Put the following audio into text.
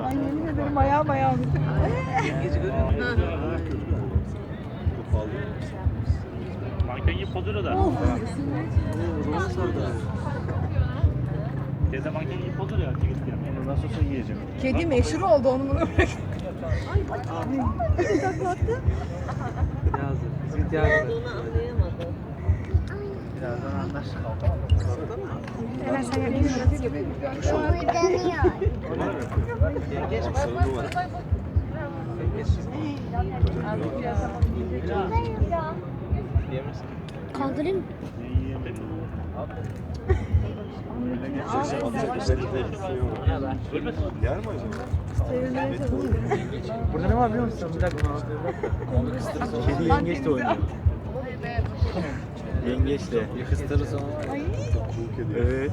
Ay yemin ederim ayağım ayağım. Manken gibi pozuyor da. Teyze manken gibi pozuyor ya. Onu nasıl olsa yiyeceğim. Kedi meşhur oldu onu bunu bırak. Yazdı. Bizim yazdı. Birazdan anlaştık. Hemen sen yapayım. gibi. Yengeç mi? Yengeç. Yemezsin. Kaldırayım mı? Yer mi acaba? Burada ne var biliyor musun? Bir dakika. Kedi yengeç de oynuyor. Yengeç de. Kul kedi. Evet.